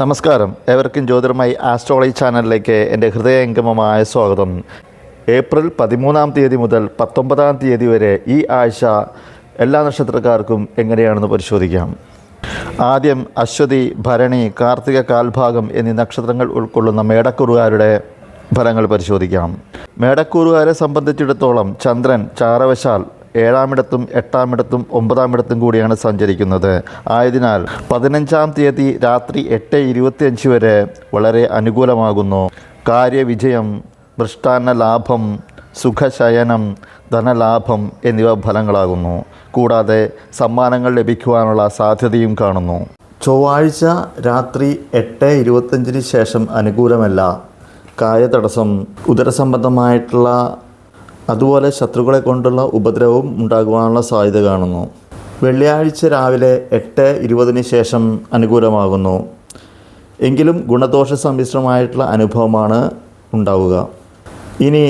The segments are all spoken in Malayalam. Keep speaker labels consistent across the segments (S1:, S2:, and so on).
S1: നമസ്കാരം. എവർക്കും ജ്യോതിർമായി ആസ്ട്രോളജി ചാനലിലേക്ക് എന്റെ ഹൃദയംഗമമായ സ്വാഗതം. ഏപ്രിൽ പതിമൂന്നാം തീയതി മുതൽ പത്തൊമ്പതാം തീയതി വരെ ഈ ആഴ്ച എല്ലാ നക്ഷത്രക്കാർക്കും എങ്ങനെയാണെന്ന് പരിശോധിക്കാം. ആദ്യം അശ്വതി ഭരണി കാർത്തിക കാൽഭാഗം എന്നീ നക്ഷത്രങ്ങൾ ഉൾക്കൊള്ളുന്ന മേടക്കുറുകാരുടെ ഫലങ്ങൾ പരിശോധിക്കാം. മേടക്കൂറുകാരെ സംബന്ധിച്ചിടത്തോളം ചന്ദ്രൻ ചാരവശാൽ ഏഴാമിടത്തും എട്ടാമിടത്തും ഒമ്പതാമിടത്തും കൂടിയാണ് സഞ്ചരിക്കുന്നത്. ആയതിനാൽ പതിനഞ്ചാം തീയതി രാത്രി എട്ട് ഇരുപത്തിയഞ്ച് വരെ വളരെ അനുകൂലമാകുന്നു. കാര്യവിജയം മൃഷ്ടാന്ന ലാഭം സുഖശയനം ധനലാഭം എന്നിവ ഫലങ്ങളാകുന്നു. കൂടാതെ സമ്മാനങ്ങൾ ലഭിക്കുവാനുള്ള സാധ്യതയും കാണുന്നു. ചൊവ്വാഴ്ച രാത്രി എട്ട് ഇരുപത്തഞ്ചിന് ശേഷം അനുകൂലമല്ല. കായതടസ്സം ഉദരസംബന്ധമായിട്ടുള്ള അതുപോലെ ശത്രുക്കളെ കൊണ്ടുള്ള ഉപദ്രവവും ഉണ്ടാകുവാനുള്ള സാധ്യത കാണുന്നു. വെള്ളിയാഴ്ച രാവിലെ എട്ട് ഇരുപതിന് ശേഷം അനുകൂലമാകുന്നു. എങ്കിലും ഗുണദോഷ സമ്മിശ്രമായിട്ടുള്ള അനുഭവമാണ് ഉണ്ടാവുക. ഇനി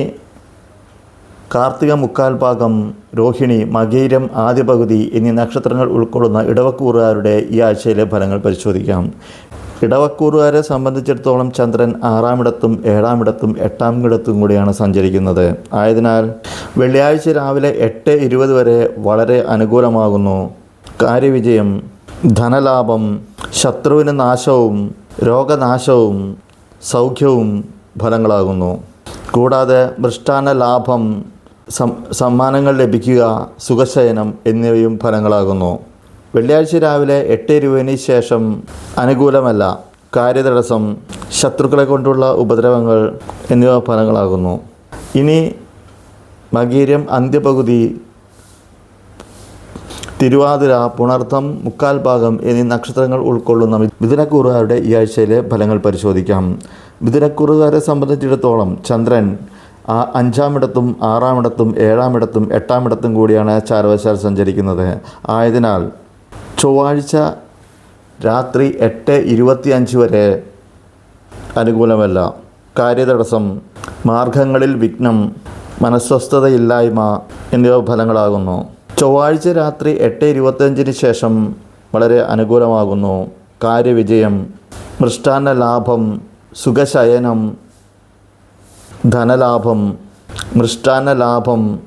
S1: കാർത്തിക മുക്കാൽ ഭാഗം രോഹിണി മകീരം ആദ്യ പകുതി എന്നീ നക്ഷത്രങ്ങൾ ഉൾക്കൊള്ളുന്ന ഇടവക്കൂറുകാരുടെ ഈ ആഴ്ചയിലെ ഫലങ്ങൾ പരിശോധിക്കാം. ഇടവക്കൂറുകാരെ സംബന്ധിച്ചിടത്തോളം ചന്ദ്രൻ ആറാമിടത്തും ഏഴാമിടത്തും എട്ടാമിടത്തും കൂടിയാണ് സഞ്ചരിക്കുന്നത്. ആയതിനാൽ വെള്ളിയാഴ്ച രാവിലെ എട്ട് ഇരുപത് വരെ വളരെ അനുകൂലമാകുന്നു. കാര്യവിജയം ധനലാഭം ശത്രുവിന് നാശവും രോഗനാശവും സൗഖ്യവും ഫലങ്ങളാകുന്നു. കൂടാതെ മൃഷ്ടാന ലാഭം സമ്മാനങ്ങൾ ലഭിക്കുക സുഖശയനം എന്നിവയും ഫലങ്ങളാകുന്നു. വെള്ളിയാഴ്ച രാവിലെ എട്ട് ഇരുപതിന് ശേഷം അനുകൂലമല്ല കാര്യതടസ്സം ശത്രുക്കളെ കൊണ്ടുള്ള ഉപദ്രവങ്ങൾ എന്നിവ ഫലങ്ങളാകുന്നു. ഇനി മകീരം അന്ത്യപകുതി തിരുവാതിര പുണർത്തം മുക്കാൽ ഭാഗം എന്നീ നക്ഷത്രങ്ങൾ ഉൾക്കൊള്ളുന്ന മിഥുനക്കൂറുകാരുടെ ഈ ആഴ്ചയിലെ ഫലങ്ങൾ പരിശോധിക്കാം. മിഥുനക്കൂറുകാരെ സംബന്ധിച്ചിടത്തോളം ചന്ദ്രൻ ആ അഞ്ചാമിടത്തും ആറാമിടത്തും ഏഴാമിടത്തും എട്ടാമിടത്തും കൂടിയാണ് ചാരവശാൽ സഞ്ചരിക്കുന്നത്. ആയതിനാൽ ചൊവ്വാഴ്ച രാത്രി എട്ട് ഇരുപത്തി അഞ്ച് വരെ അനുകൂലമല്ല. കാര്യതടസ്സം മാർഗങ്ങളിൽ വിഘ്നം മനസ്വസ്ഥതയില്ലായ്മ എന്നിവ ഫലങ്ങളാകുന്നു. ചൊവ്വാഴ്ച രാത്രി എട്ട് ഇരുപത്തഞ്ചിന് ശേഷം വളരെ അനുകൂലമാകുന്നു. കാര്യവിജയം മൃഷ്ടാന്ന ലാഭം സുഖശയനം ധനലാഭം മൃഷ്ടാന്ന ലാഭം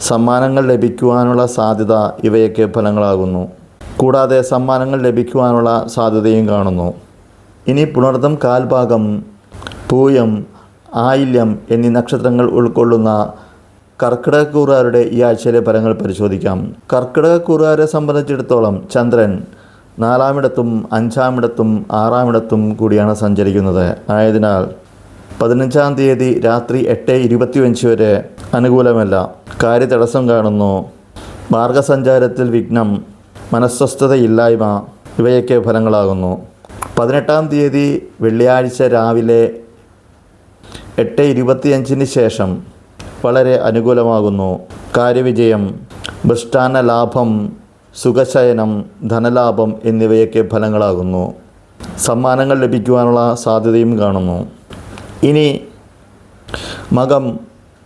S1: സമ്മാനങ്ങൾ ലഭിക്കുവാനുള്ള സാധ്യത ഇവയൊക്കെ ഫലങ്ങളാകുന്നു. കൂടാതെ സമ്മാനങ്ങൾ ലഭിക്കുവാനുള്ള സാധ്യതയും കാണുന്നു. ഇനി പുണർദം കാൽഭാഗം പൂയം ആയില്യം എന്നീ നക്ഷത്രങ്ങൾ ഉൾക്കൊള്ളുന്ന കർക്കിടകക്കൂറുകാരുടെ ഈ ആഴ്ചയിലെ ഫലങ്ങൾ പരിശോധിക്കാം. കർക്കിടകക്കൂറുകാരെ സംബന്ധിച്ചിടത്തോളം ചന്ദ്രൻ നാലാമിടത്തും അഞ്ചാമിടത്തും ആറാമിടത്തും കൂടിയാണ് സഞ്ചരിക്കുന്നത്. ആയതിനാൽ പതിനഞ്ചാം തീയതി രാത്രി എട്ട് ഇരുപത്തിയഞ്ച് വരെ അനുകൂലമല്ല. കാര്യതടസ്സം കാണുന്നു. മാർഗസഞ്ചാരത്തിൽ വിഘ്നം മനസ്വസ്ഥതയില്ലായ്മ ഇവയൊക്കെ ഫലങ്ങളാകുന്നു. പതിനെട്ടാം തീയതി വെള്ളിയാഴ്ച രാവിലെ എട്ട് ഇരുപത്തിയഞ്ചിന് ശേഷം വളരെ അനുകൂലമാകുന്നു. കാര്യവിജയം ഭൃഷ്ടാന ലാഭം സുഖശയനം ധനലാഭം എന്നിവയൊക്കെ ഫലങ്ങളാകുന്നു. സമ്മാനങ്ങൾ ലഭിക്കുവാനുള്ള സാധ്യതയും കാണുന്നു. ഇനി മകം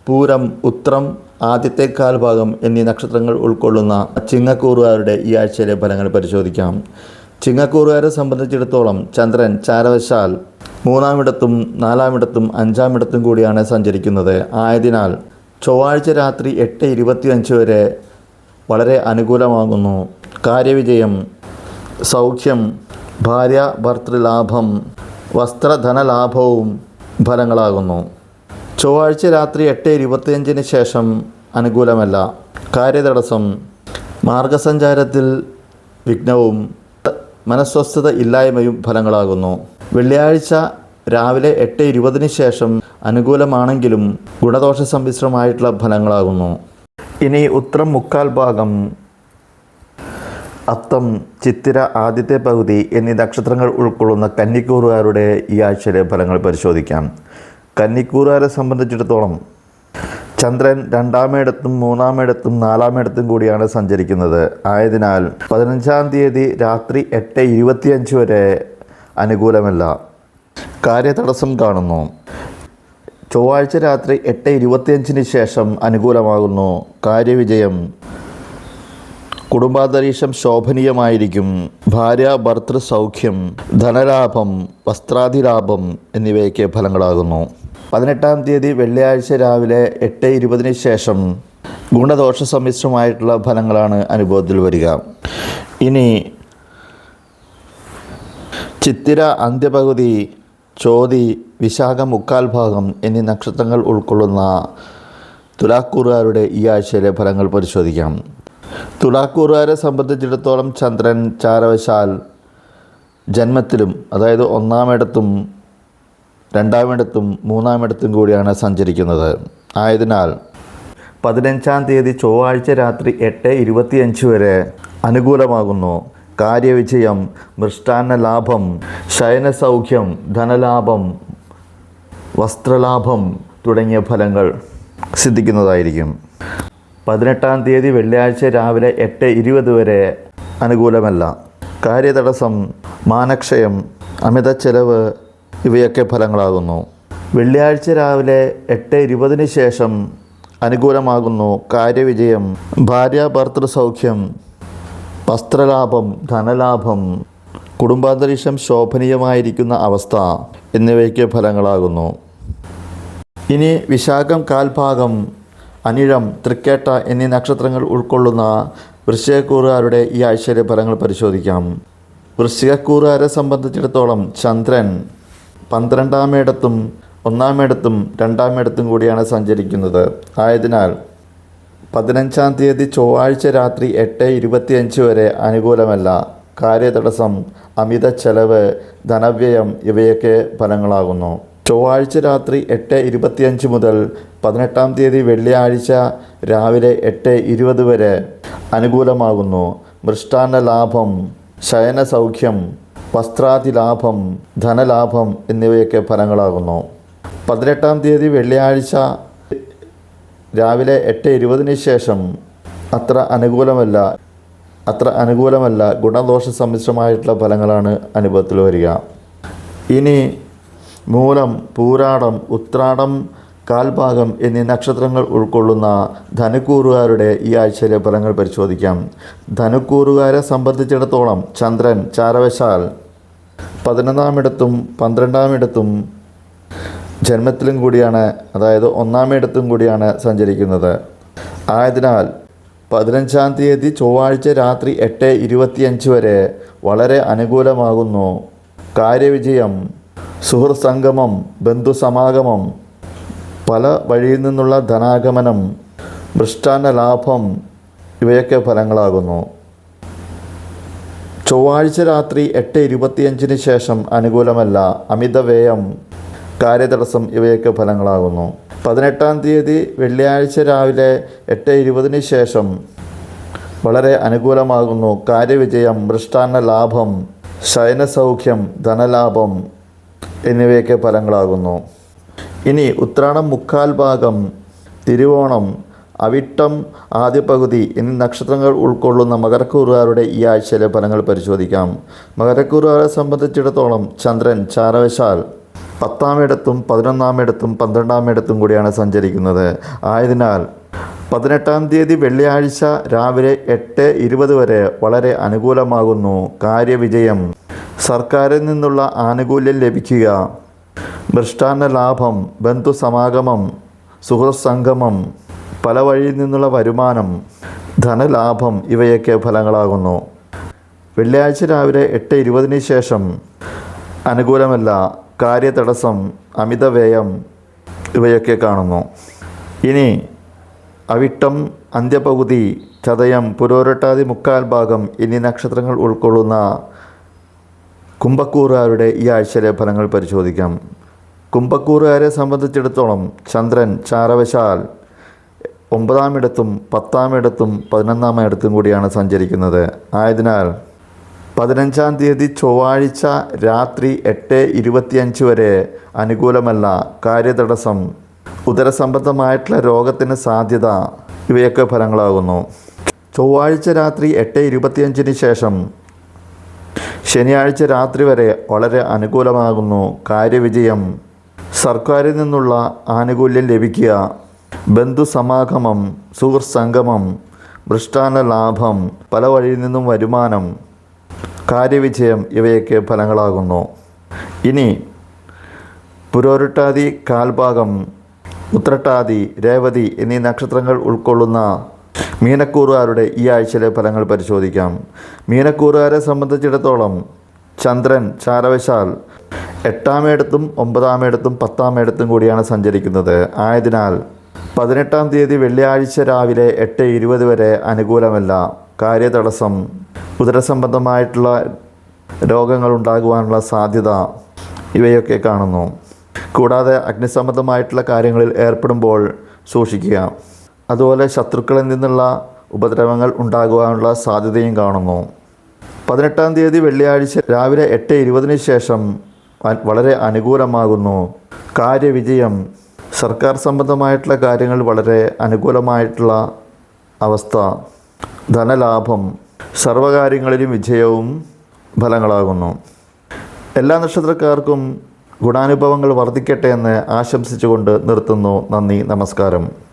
S1: പൂരം ഉത്രം ആദ്യത്തെ കാൽഭാഗം എന്നീ നക്ഷത്രങ്ങൾ ഉൾക്കൊള്ളുന്ന ചിങ്ങക്കൂറുകാരുടെ ഈ ആഴ്ചയിലെ ഫലങ്ങൾ പരിശോധിക്കാം. ചിങ്ങക്കൂറുകാരെ സംബന്ധിച്ചിടത്തോളം ചന്ദ്രൻ ചാരവശാൽ മൂന്നാമിടത്തും നാലാമിടത്തും അഞ്ചാമിടത്തും കൂടിയാണ് സഞ്ചരിക്കുന്നത്. ആയതിനാൽ ചൊവ്വാഴ്ച രാത്രി എട്ട് ഇരുപത്തിയഞ്ച് വരെ വളരെ അനുകൂലമാകുന്നു. കാര്യവിജയം സൗഖ്യം ഭാര്യ ഭർത്തൃലാഭം വസ്ത്രധനലാഭവും ഫലങ്ങളാകുന്നു. ചൊവ്വാഴ്ച രാത്രി എട്ട് ഇരുപത്തിയഞ്ചിന് ശേഷം അനുകൂലമല്ല. കാര്യതടസ്സം. മാർഗസഞ്ചാരത്തിൽ വിഘ്നവും മനസ്വസ്ഥത ഇല്ലായ്മയും ഫലങ്ങളാകുന്നു. വെള്ളിയാഴ്ച രാവിലെ എട്ട് ഇരുപതിന് ശേഷം അനുകൂലമാണെങ്കിലും ഗുണദോഷ സമ്മിശ്രമായിട്ടുള്ള ഫലങ്ങളാകുന്നു. ഇനി ഉത്തരം മുക്കാൽ ഭാഗം. അത്തം ചിത്തിര ആദ്യത്തെ പകുതി എന്നീ നക്ഷത്രങ്ങൾ ഉൾക്കൊള്ളുന്ന കന്നിക്കൂറുകാരുടെ ഈ ആഴ്ചയിലെ ഫലങ്ങൾ പരിശോധിക്കാം. കന്നിക്കൂറുകാരെ സംബന്ധിച്ചിടത്തോളം ചന്ദ്രൻ രണ്ടാമിടത്തും മൂന്നാമിടത്തും നാലാമിടത്തും കൂടിയാണ് സഞ്ചരിക്കുന്നത്. ആയതിനാൽ പതിനഞ്ചാം തീയതി രാത്രി എട്ട് ഇരുപത്തിയഞ്ച് വരെ അനുകൂലമല്ല. കാര്യതടസ്സം കാണുന്നു. ചൊവ്വാഴ്ച രാത്രി എട്ട് ഇരുപത്തിയഞ്ചിന് ശേഷം അനുകൂലമാകുന്നു. കാര്യവിജയം കുടുംബാന്തരീക്ഷം ശോഭനീയമായിരിക്കും. ഭാര്യ ഭർത്തൃ സൗഖ്യം ധനലാഭം വസ്ത്രാതിലാഭം എന്നിവയൊക്കെ ഫലങ്ങളാകുന്നു. പതിനെട്ടാം തീയതി വെള്ളിയാഴ്ച രാവിലെ എട്ട് ഇരുപതിന് ശേഷം ഗുണദോഷ സമ്മിശ്രമായിട്ടുള്ള ഫലങ്ങളാണ് അനുഭവത്തിൽ വരിക. ഇനി ചിത്തിര അന്ത്യപകുതി ചോതി വിശാഖ മുക്കാൽ ഭാഗം എന്നീ നക്ഷത്രങ്ങൾ ഉൾക്കൊള്ളുന്ന തുലാക്കൂറുകാരുടെ ഈ ആഴ്ചയിലെ ഫലങ്ങൾ പരിശോധിക്കാം. തുലാക്കൂറുകാരെ സംബന്ധിച്ചിടത്തോളം ചന്ദ്രൻ ചാരവശാൽ ജന്മത്തിലും അതായത് ഒന്നാമിടത്തും രണ്ടാമിടത്തും മൂന്നാമിടത്തും കൂടിയാണ് സഞ്ചരിക്കുന്നത്. ആയതിനാൽ പതിനഞ്ചാം തീയതി ചൊവ്വാഴ്ച രാത്രി എട്ട് ഇരുപത്തിയഞ്ച് വരെ അനുകൂലമാകുന്നു. കാര്യവിജയം മൃഷ്ടാന്ന ലാഭം ശയനസൗഖ്യം ധനലാഭം വസ്ത്രലാഭം തുടങ്ങിയ ഫലങ്ങൾ സിദ്ധിക്കുന്നതായിരിക്കും. പതിനെട്ടാം തീയതി വെള്ളിയാഴ്ച രാവിലെ എട്ട് ഇരുപത് വരെ അനുകൂലമല്ല. കാര്യതടസ്സം മാനക്ഷയം അമിത ചെലവ് ഇവയൊക്കെ ഫലങ്ങളാകുന്നു. വെള്ളിയാഴ്ച രാവിലെ എട്ട് ഇരുപതിന് ശേഷം അനുകൂലമാകുന്നു കാര്യവിജയം. ഭാര്യ ഭർത്തൃ സൗഖ്യം വസ്ത്രലാഭം ധനലാഭം കുടുംബാന്തരീക്ഷം ശോഭനീയമായിരിക്കുന്ന അവസ്ഥ എന്നിവയ്ക്ക് ഫലങ്ങളാകുന്നു. ഇനി വിശാഖം കാൽഭാഗം അനിഴം തൃക്കേട്ട എന്നീ നക്ഷത്രങ്ങൾ ഉൾക്കൊള്ളുന്ന വൃശ്ചികക്കൂറുകാരുടെ ഈ ആഴ്ചയിലെ ഫലങ്ങൾ പരിശോധിക്കാം. വൃശ്ചികക്കൂറുകാരെ സംബന്ധിച്ചിടത്തോളം ചന്ദ്രൻ പന്ത്രണ്ടാമിടത്തും ഒന്നാമിടത്തും രണ്ടാമിടത്തും കൂടിയാണ് സഞ്ചരിക്കുന്നത്. ആയതിനാൽ പതിനഞ്ചാം തീയതി ചൊവ്വാഴ്ച രാത്രി എട്ട് ഇരുപത്തിയഞ്ച് വരെ അനുകൂലമല്ല. കാര്യതടസ്സം അമിത ചെലവ് ധനവ്യയം ഇവയൊക്കെ ഫലങ്ങളാകുന്നു. ചൊവ്വാഴ്ച രാത്രി എട്ട് ഇരുപത്തിയഞ്ച് മുതൽ പതിനെട്ടാം തീയതി വെള്ളിയാഴ്ച രാവിലെ എട്ട് ഇരുപത് വരെ അനുകൂലമാകുന്നു. മൃഷ്ടാന്ന ലാഭം ശയന സൗഖ്യം വസ്ത്രാതിലാഭം ധനലാഭം എന്നിവയൊക്കെ ഫലങ്ങളാകുന്നു. പതിനെട്ടാം തീയതി വെള്ളിയാഴ്ച രാവിലെ എട്ട് ഇരുപതിന് ശേഷം അത്ര അനുകൂലമല്ല അത്ര അനുകൂലമല്ല ഗുണദോഷ സമ്മിശ്രമായിട്ടുള്ള ഫലങ്ങളാണ് അനുഭവത്തിൽ വരിക. ഇനി മൂലം പൂരാടം ഉത്രാടം കാൽഭാഗം എന്നീ നക്ഷത്രങ്ങൾ ഉൾക്കൊള്ളുന്ന ധനുക്കൂറുകാരുടെ ഈ ആഴ്ചയിലെ ഫലങ്ങൾ പരിശോധിക്കാം. ധനുക്കൂറുകാരെ സംബന്ധിച്ചിടത്തോളം ചന്ദ്രൻ ചാരവശാൽ പതിനൊന്നാമിടത്തും പന്ത്രണ്ടാമിടത്തും ജന്മത്തിലും കൂടിയാണ് അതായത് ഒന്നാമിടത്തും കൂടിയാണ് സഞ്ചരിക്കുന്നത്. ആയതിനാൽ പതിനഞ്ചാം തീയതി ചൊവ്വാഴ്ച രാത്രി എട്ട് ഇരുപത്തിയഞ്ച് വരെ വളരെ അനുകൂലമാകുന്നു. കാര്യവിജയം സുഹൃത് സംഗമം ബന്ധുസമാഗമം പല വഴിയിൽ നിന്നുള്ള ധനാഗമനം മൃഷ്ടാന്ന ലാഭം ഇവയൊക്കെ ഫലങ്ങളാകുന്നു. ചൊവ്വാഴ്ച രാത്രി എട്ട് ഇരുപത്തിയഞ്ചിന് ശേഷം അനുകൂലമല്ല അമിതവ്യയം. കാര്യതടസ്സം ഇവയൊക്കെ ഫലങ്ങളാകുന്നു. പതിനെട്ടാം തീയതി വെള്ളിയാഴ്ച രാവിലെ എട്ട് ഇരുപതിന് ശേഷം വളരെ അനുകൂലമാകുന്നു. കാര്യവിജയം മൃഷ്ടാന്ന ലാഭം ശയനസൗഖ്യം ധനലാഭം എന്നിവയൊക്കെ ഫലങ്ങളാകുന്നു. ഇനി ഉത്രാണം മുക്കാൽ ഭാഗം തിരുവോണം അവിട്ടം ആദ്യ പകുതി എന്നീ നക്ഷത്രങ്ങൾ ഉൾക്കൊള്ളുന്ന മകരക്കൂറുകാരുടെ ഈ ആഴ്ചയിലെ ഫലങ്ങൾ പരിശോധിക്കാം. മകരക്കൂറുകാരെ സംബന്ധിച്ചിടത്തോളം ചന്ദ്രൻ ചാരവശാൽ പത്താമിടത്തും പതിനൊന്നാമിടത്തും പന്ത്രണ്ടാമിടത്തും കൂടിയാണ് സഞ്ചരിക്കുന്നത്. ആയതിനാൽ പതിനെട്ടാം തീയതി വെള്ളിയാഴ്ച രാവിലെ എട്ട് ഇരുപത് വരെ വളരെ അനുകൂലമാകുന്നു. കാര്യവിജയം. സർക്കാരിൽ നിന്നുള്ള ആനുകൂല്യം ലഭിക്കുക. ഭ്രഷ്ടാന്ന ലാഭം. ബന്ധുസമാഗമം. സുഹൃത്ത് സംഗമം പല വഴിയിൽ നിന്നുള്ള വരുമാനം ധനലാഭം ഇവയൊക്കെ ഫലങ്ങളാകുന്നു. വെള്ളിയാഴ്ച രാവിലെ എട്ട് ഇരുപതിന് ശേഷം അനുകൂലമല്ല കാര്യതടസ്സം അമിതവ്യയം ഇവയൊക്കെ കാണുന്നു. ഇനി അവിട്ടം അന്ത്യപകുതി ചതയം പുരോരട്ടാതി മുക്കാൽ ഭാഗം എന്നീ നക്ഷത്രങ്ങൾ ഉൾക്കൊള്ളുന്ന കുംഭക്കൂറുകാരുടെ ഈ ആഴ്ചയിലെ ഫലങ്ങൾ പരിശോധിക്കാം. കുംഭക്കൂറുകാരെ സംബന്ധിച്ചിടത്തോളം ചന്ദ്രൻ ചാരവശാൽ ഒമ്പതാമിടത്തും പത്താമിടത്തും പതിനൊന്നാമിടത്തും കൂടിയാണ് സഞ്ചരിക്കുന്നത്. ആയതിനാൽ പതിനഞ്ചാം തീയതി ചൊവ്വാഴ്ച രാത്രി എട്ട് ഇരുപത്തിയഞ്ച് വരെ അനുകൂലമല്ല കാര്യതടസ്സം. ഉദരസംബന്ധമായിട്ടുള്ള രോഗത്തിന് സാധ്യത ഇവയൊക്കെ ഫലങ്ങളാകുന്നു. ചൊവ്വാഴ്ച രാത്രി എട്ട് ഇരുപത്തിയഞ്ചിന് ശേഷം ശനിയാഴ്ച രാത്രി വരെ വളരെ അനുകൂലമാകുന്നു കാര്യവിജയം. സർക്കാരിൽ നിന്നുള്ള ആനുകൂല്യം ലഭിക്കുക. ബന്ധുസമാഗമം സുഹൃസംഗമം സംഗമം മൃഷ്ടാന്ന ലാഭം പല വഴിയിൽ നിന്നും വരുമാനം കാര്യവിജയം ഇവയൊക്കെ ഫലങ്ങളാകുന്നു. ഇനി പുരോരുട്ടാതി കാൽഭാഗം ഉത്രട്ടാതി രേവതി എന്നീ നക്ഷത്രങ്ങൾ ഉൾക്കൊള്ളുന്ന മീനക്കൂറുകാരുടെ ഈ ആഴ്ചയിലെ ഫലങ്ങൾ പരിശോധിക്കാം. മീനക്കൂറുകാരെ സംബന്ധിച്ചിടത്തോളം ചന്ദ്രൻ ചാരവശാൽ എട്ടാമേടത്തും ഒമ്പതാമേടത്തും പത്താമേടത്തും കൂടിയാണ് സഞ്ചരിക്കുന്നത്. ആയതിനാൽ പതിനെട്ടാം തീയതി വെള്ളിയാഴ്ച രാവിലെ എട്ട് ഇരുപത് വരെ അനുകൂലമല്ല. കാര്യതടസ്സം. ഉദരസംബന്ധമായിട്ടുള്ള രോഗങ്ങൾ ഉണ്ടാകുവാനുള്ള സാധ്യത ഇവയൊക്കെ കാണുന്നു. കൂടാതെ അഗ്നിസംബന്ധമായിട്ടുള്ള കാര്യങ്ങളിൽ ഏർപ്പെടുമ്പോൾ സൂക്ഷിക്കുക. അതുപോലെ ശത്രുക്കളിൽ നിന്നുള്ള ഉപദ്രവങ്ങൾ ഉണ്ടാകുവാനുള്ള സാധ്യതയും കാണുന്നു. പതിനെട്ടാം തീയതി വെള്ളിയാഴ്ച രാവിലെ എട്ട് ഇരുപതിന് ശേഷം വളരെ അനുകൂലമാകുന്നു. കാര്യവിജയം. സർക്കാർ സംബന്ധമായിട്ടുള്ള കാര്യങ്ങൾ വളരെ അനുകൂലമായിട്ടുള്ള അവസ്ഥ. ധനലാഭം സർവകാര്യങ്ങളിലും വിജയവും ഫലങ്ങളാകുന്നു. എല്ലാ നക്ഷത്രക്കാർക്കും ഗുണാനുഭവങ്ങൾ വർദ്ധിക്കട്ടെ എന്ന് ആശംസിച്ചുകൊണ്ട് നിർത്തുന്നു. നന്ദി നമസ്കാരം.